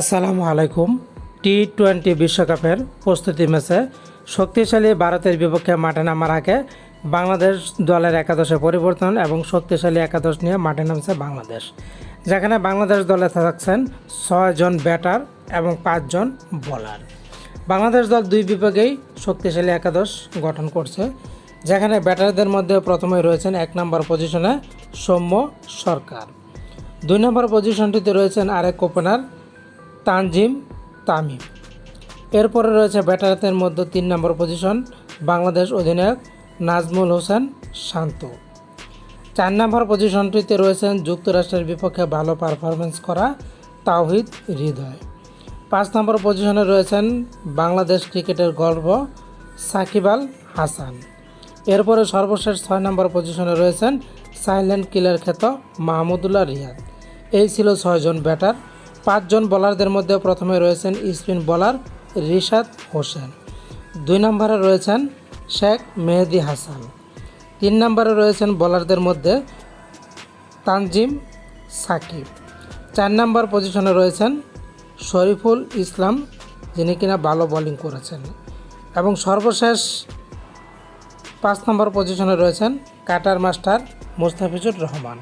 আসসালামু আলাইকুম। T twenty বিশ্বকাপের প্রস্তুতি ম্যাচে শক্তিশালী ভারতের বিপক্ষে মাঠে নামার আগে বাংলাদেশ দলের একাদশে পরিবর্তন এবং শক্তিশালী একাদশ নিয়ে মাঠে নামছে বাংলাদেশ, যেখানে বাংলাদেশ দলে থাকছেন ছয়জন ব্যাটার এবং পাঁচজন বোলার। বাংলাদেশ দল দুই বিভাগেই শক্তিশালী একাদশ গঠন করছে, যেখানে ব্যাটারদের মধ্যে প্রথমে রয়েছেন এক নম্বর পজিশনে সৌম্য সরকার। দুই নম্বর পজিশনটিতে রয়েছেন আরেক ওপেনার তানজিম তামিম। এরপরে রয়েছে ব্যাটারদের মধ্যে তিন নম্বর পজিশন বাংলাদেশ অধিনায়ক নাজমুল হোসেন শান্ত। চার নম্বর পজিশনটিতে রয়েছেন যুক্তরাষ্ট্রের বিপক্ষে ভালো পারফরমেন্স করা তাওহিদ হৃদয়। পাঁচ নম্বর পজিশনে রয়েছেন বাংলাদেশ ক্রিকেটের গর্ব সাকিব আল হাসান। এরপরে সর্বশেষ ছয় নম্বর পজিশনে রয়েছেন সাইলেন্ট কিলার খ্যাত মাহমুদুল্লাহ রিয়াদ। এই ছিল ছয়জন ব্যাটার পাঁচজন বোলারদের মধ্যে প্রথমে রয়েছেন স্পিন বোলার রিশাদ হোসেন। দুই নম্বরে রয়েছেন শেখ মেহেদি হাসান। তিন নম্বরে রয়েছেন বোলারদের মধ্যে তানজিম সাকিব। চার নম্বর পজিশনে রয়েছেন শরীফুল ইসলাম, যিনি কিনা ভালো বোলিং করেছেন। এবং সর্বশেষ পাঁচ নম্বর পজিশনে রয়েছেন কাটার মাস্টার মুস্তাফিজুর রহমান।